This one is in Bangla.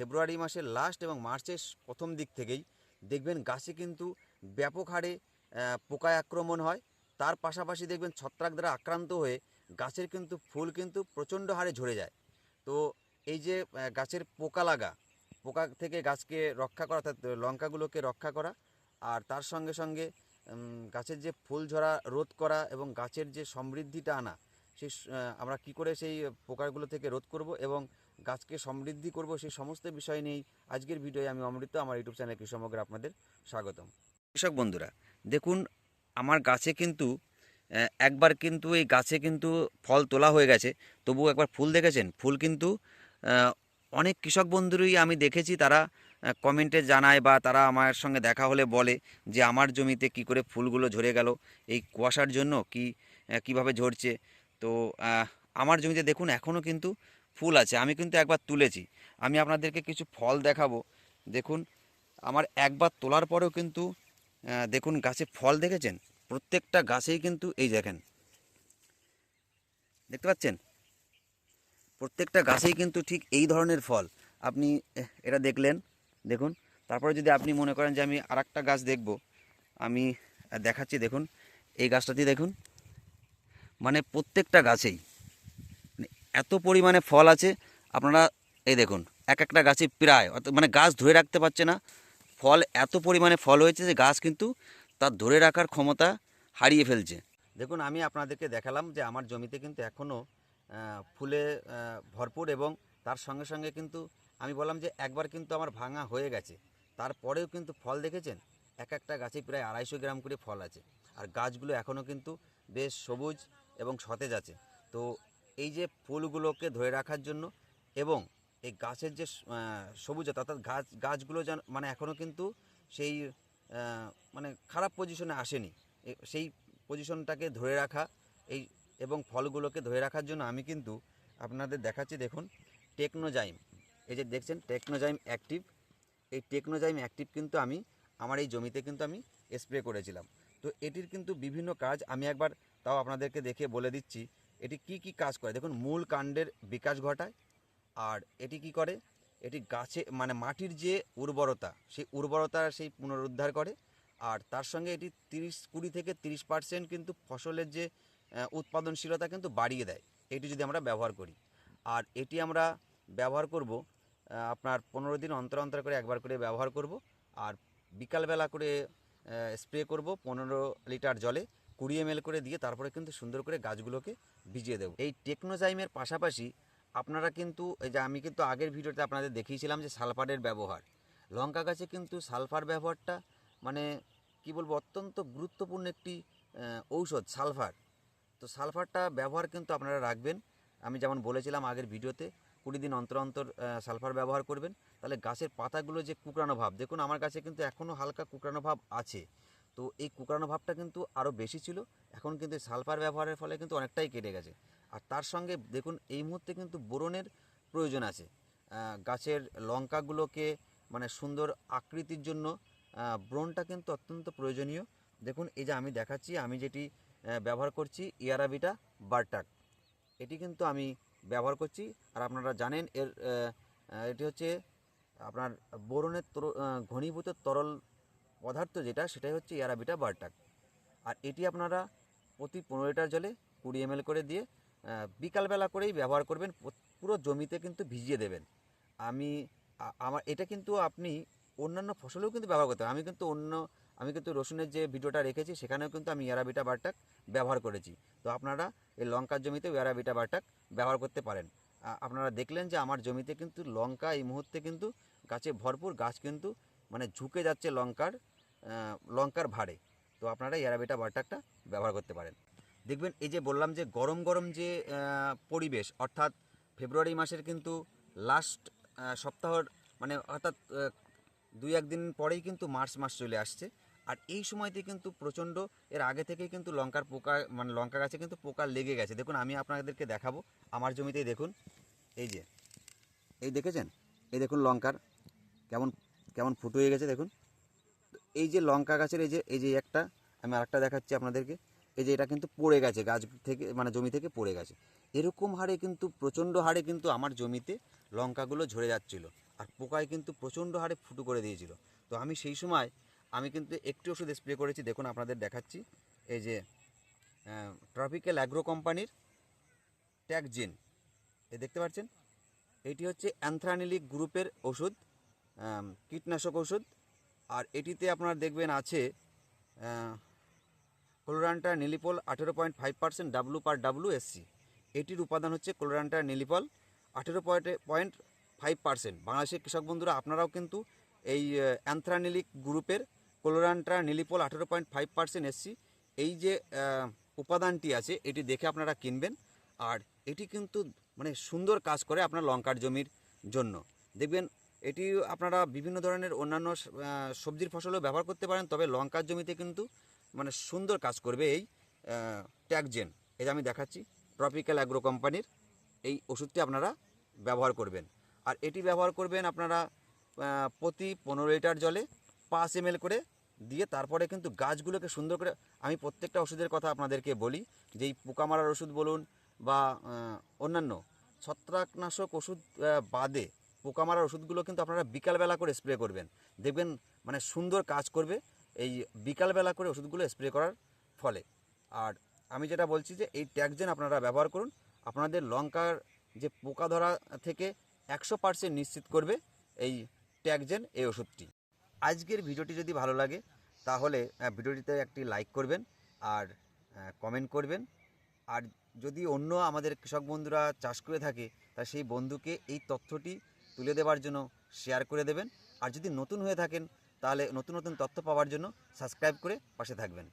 ফেব্রুয়ারি মাসের লাস্ট এবং মার্চের প্রথম দিক থেকেই দেখবেন গাছে কিন্তু ব্যাপক হারে পোকায় আক্রমণ হয়। তার পাশাপাশি দেখবেন ছত্রাক দ্বারা আক্রান্ত হয়ে গাছের কিন্তু ফুল কিন্তু প্রচণ্ড হারে ঝরে যায়। তো এই যে গাছের পোকা লাগা, পোকা থেকে গাছকে রক্ষা করা, অর্থাৎ লঙ্কাগুলোকে রক্ষা করা আর তার সঙ্গে সঙ্গে গাছের যে ফুল ঝরা রোধ করা এবং গাছের যে সমৃদ্ধিটা আনা স- আমরা কি করে সেই পোকাগুলো থেকে রোধ করব এবং গাছকে সমৃদ্ধি করব, সেই সমস্ত বিষয় নিয়েই আজকের ভিডিওয়ে আমি অমৃত, আমার ইউটিউব চ্যানেল কৃষকমগ্র আপনাদের স্বাগতম। কৃষক বন্ধুরা, দেখুন, আমার গাছে কিন্তু একবার কিন্তু এই গাছে কিন্তু ফল তোলা হয়ে গেছে। তবুও একবার ফুল দেখেছেন? ফুল কিন্তু অনেক কৃষক বন্ধুরই আমি দেখেছি, তারা কমেন্টে জানায় বা তারা আমার সঙ্গে দেখা হলে বলে যে, আমার জমিতে কি করে ফুলগুলো ঝরে গেল? এই কুয়াশার জন্য কি কীভাবে ঝরছে? তো আমার জমিতে দেখুন এখনও কিন্তু ফুল আছে, আমি কিন্তু একবার তুলেছি। আমি আপনাদেরকে কিছু ফল দেখাবো। দেখুন, আমার একবার তোলার পরেও কিন্তু দেখুন গাছে ফল দেখেছেন? প্রত্যেকটা গাছেই কিন্তু এই দেখেন। দেখতে পাচ্ছেন? প্রত্যেকটা গাছেই কিন্তু ঠিক এই ধরনের ফল। আপনি এটা দেখলেন, দেখুন। তারপরে যদি আপনি মনে করেন যে আমি আরেকটা গাছ দেখব, আমি দেখাচ্ছি, দেখুন। এই গাছটাতে দেখুন। মানে প্রত্যেকটা গাছেই। এত পরিমাণে ফল আছে, আপনারা এই দেখুন, এক একটা গাছে প্রায় মানে গাছ ধরে রাখতে পারছে না। ফল, এত পরিমাণে ফল হয়েছে যে গাছ কিন্তু তার ধরে রাখার ক্ষমতা হারিয়ে ফেলছে। দেখুন, আমি আপনাদেরকে দেখালাম যে আমার জমিতে কিন্তু এখনও ফুলে ভরপুর এবং তার সঙ্গে সঙ্গে কিন্তু আমি বললাম যে একবার কিন্তু আমার ভাঙা হয়ে গেছে। তারপরেও কিন্তু ফল দেখেছেন? এক একটা গাছে প্রায় আড়াইশো গ্রাম করে ফল আছে। আর গাছগুলো এখনও কিন্তু বেশ সবুজ এবং সতেজ আছে। তো এই যে ফুলগুলোকে ধরে রাখার জন্য এবং এই গাছের যে সবুজতা, অর্থাৎ গাছ, গাছগুলো যেন মানে এখনও কিন্তু সেই মানে খারাপ পজিশনে আসেনি। সেই পজিশনটাকে ধরে রাখা, এই এবং ফলগুলোকে ধরে রাখার জন্য আমি কিন্তু আপনাদের দেখাচ্ছি, দেখুন টেকনোজাইম এই যে দেখছেন টেকনোজাইম অ্যাক্টিভ এই টেকনোজাইম অ্যাক্টিভ কিন্তু আমি, আমার এই জমিতে কিন্তু আমি স্প্রে করেছিলাম। তো এটির কিন্তু বিভিন্ন কাজ আমি একবার তাও আপনাদেরকে দেখে বলে দিচ্ছি। এটি কি কি কাজ করে? দেখুন, মূল কাণ্ডের বিকাশ ঘটায়, আর এটি কি করে? এটি গাছে মানে মাটির যে উর্বরতা, সেই উর্বরতা সেই পুনরুদ্ধার করে, আর তার সঙ্গে এটি তিরিশ, কুড়ি থেকে তিরিশ পার্সেন্ট কিন্তু ফসলের যে উৎপাদনশীলতা কিন্তু বাড়িয়ে দেয়। এটি যদি আমরা ব্যবহার করি। আর এটি আমরা ব্যবহার করব আপনার পনেরো দিন অন্তর অন্তর করে একবার করে ব্যবহার করব, আর বিকালবেলা করে স্প্রে করব পনেরো লিটার জলে। কুড়ি এম করে দিয়ে তারপরে কিন্তু সুন্দর করে গাছগুলোকে ভিজিয়ে দেবো। এই টেকনোজাইমের পাশাপাশি আপনারা কিন্তু, এই যে আমি কিন্তু আগের ভিডিওতে আপনাদের দেখিয়েছিলাম যে সালফারের ব্যবহার। লঙ্কা গাছে কিন্তু সালফার ব্যবহারটা মানে কি বলব, অত্যন্ত গুরুত্বপূর্ণ একটি ঔষধ, সালফার। তো সালফারটা ব্যবহার কিন্তু আপনারা রাখবেন। আমি যেমন বলেছিলাম আগের ভিডিওতে, কুড়ি দিন অন্তর অন্তর সালফার ব্যবহার করবেন। তাহলে গাছের পাতাগুলো যে কুকড়ানো ভাব, দেখুন আমার কাছে কিন্তু এখনও হালকা কুকড়ানো ভাব আছে। তো এই কুকড়ানো ভাবটা কিন্তু আরও বেশি ছিল। এখন কিন্তু সালফার ব্যবহারের ফলে কিন্তু অনেকটাই কেটে গেছে। আর তার সঙ্গে দেখুন, এই মুহূর্তে কিন্তু বোরনের প্রয়োজন আছে। গাছের লঙ্কাগুলোকে মানে সুন্দর আকৃতির জন্য ব্রনটা কিন্তু অত্যন্ত প্রয়োজনীয়। দেখুন, এই যে আমি দেখাচ্ছি, আমি যেটি ব্যবহার করছি, ইয়ারাবিটা বারটাক। এটি কিন্তু আমি ব্যবহার করছি, আর আপনারা জানেন, এর এটি হচ্ছে আপনার বোরনের ঘনীভূত তরল পদার্থ যেটা, সেটাই হচ্ছে ইয়ারাবিটা বারটাক। আর এটি আপনারা প্রতি পনেরো লিটার জলে কুড়ি এম করে দিয়ে বিকালবেলা করেই ব্যবহার করবেন, পুরো জমিতে কিন্তু ভিজিয়ে দেবেন। আমি আমার, এটা কিন্তু আপনি অন্যান্য ফসলেও কিন্তু ব্যবহার করতে আমি কিন্তু অন্য, আমি কিন্তু রসুনের যে ভিডিওটা রেখেছি, সেখানেও কিন্তু আমি ইয়ারাবিটা বারটাক ব্যবহার করেছি। তো আপনারা এই লঙ্কার জমিতে ইয়ারাবিটা বারটাক ব্যবহার করতে পারেন। আপনারা দেখলেন যে আমার জমিতে কিন্তু লঙ্কা এই মুহূর্তে কিন্তু গাছে ভরপুর, গাছ কিন্তু মানে ঝুঁকে যাচ্ছে লঙ্কার লঙ্কার ভারে তো আপনারা ইয়ারাবিটা বারটাকটা ব্যবহার করতে পারেন। দেখবেন এই যে বললাম যে গরম গরম যে পরিবেশ, অর্থাৎ ফেব্রুয়ারি মাসের কিন্তু লাস্ট সপ্তাহর মানে অর্থাৎ দুই একদিন পরেই কিন্তু মার্চ মাস চলে আসছে। আর এই সময়তে কিন্তু প্রচণ্ড, এর আগে থেকেই কিন্তু লঙ্কার পোকা মানে লঙ্কা গাছে কিন্তু পোকা লেগে গেছে। দেখুন, আমি আপনাদেরকে দেখাবো, আমার জমিতেই দেখুন, এই যে, এই দেখেছেন? এই দেখুন লঙ্কার, কেমন কেমন ফুটো হয়ে গেছে দেখুন। এই যে লঙ্কা গাছের এই যে এই যে একটা, আমি আরেকটা দেখাচ্ছি আপনাদেরকে। এই যে এটা কিন্তু পড়ে গেছে, গাছ থেকে মানে জমি থেকে পড়ে গেছে। এরকম হারে কিন্তু, প্রচণ্ড হারে কিন্তু আমার জমিতে লঙ্কাগুলো ঝরে যাচ্ছিল। আর পোকায় কিন্তু প্রচণ্ড হারে ফুটো করে দিয়েছিল। তো আমি সেই সময়, আমি কিন্তু একটি ওষুধ স্প্রে করেছি, দেখুন আপনাদের দেখাচ্ছি। এই যে ট্রপিক্যাল অ্যাগ্রো কোম্পানির ট্যাগজিন এ দেখতে পাচ্ছেন? এটি হচ্ছে অ্যান্থ্রানিলিক গ্রুপের ওষুধ। কীটনাশক ওষুধ আর এটিতে আপনার দেখবেন আছে কোলোরান্টা নিলিপল আঠেরো point five percent W per W SC. এটির উপাদান হচ্ছে কোলোরান্টা নিলিপল আঠেরো পয়েন্ট পয়েন্ট ফাইভ পার্সেন্ট। বাংলাদেশের কৃষক বন্ধুরা, আপনারাও কিন্তু এই অ্যান্থ্রানিলিক গ্রুপের কোলোরান্টা নিলিপল আঠেরো পয়েন্ট ফাইভ পার্সেন্ট এসসি। এই যে উপাদানটি আছে, এটি দেখে আপনারা কিনবেন। আর এটি কিন্তু মানে সুন্দর কাজ করে আপনার লঙ্কার জমির জন্য। দেখবেন এটি আপনারা বিভিন্ন ধরনের অন্যান্য সবজির ফসলেও ব্যবহার করতে পারেন, তবে লঙ্কার জমিতে কিন্তু মানে সুন্দর কাজ করবে এই ট্যাগজেন এই যে আমি দেখাচ্ছি, ট্রপিক্যাল অ্যাগ্রো কোম্পানির এই ওষুধটি আপনারা ব্যবহার করবেন। আর এটি ব্যবহার করবেন আপনারা প্রতি পনেরো লিটার জলে পাঁচ এম করে দিয়ে তারপরে কিন্তু গাছগুলোকে সুন্দর করে, আমি প্রত্যেকটা ওষুধের কথা আপনাদেরকে বলি, যে এই পোকা মারার ওষুধ বলুন বা অন্যান্য ছত্রাকনাশক ওষুধ বাদে পোকা মারার ওষুধগুলো কিন্তু আপনারা বিকালবেলা করে স্প্রে করবেন। দেখবেন মানে সুন্দর কাজ করবে এই বিকালবেলা করে ওষুধগুলো স্প্রে করার ফলে। আর আমি যেটা বলছি যে এই ট্যাগজেন আপনারা ব্যবহার করুন। আপনাদের লঙ্কার যে পোকা ধরা থেকে একশো পার্সেন্ট নিশ্চিত করবে এই ট্যাগজেন এই ওষুধটি। আজকের ভিডিওটি যদি ভালো লাগে তাহলে আহ, ভিডিওটিতে একটি লাইক করবেন আর কমেন্ট করবেন। আর যদি অন্য আমাদের কৃষক বন্ধুরা চাষ করে থাকে তা সেই বন্ধুকে এই তথ্যটি তুলে দেওয়ার জন্য শেয়ার করে দেবেন। আর যদি নতুন হয়ে থাকেন, তাহলে নতুন নতুন তথ্য পাওয়ার জন্য সাবস্ক্রাইব করে পাশে থাকবেন।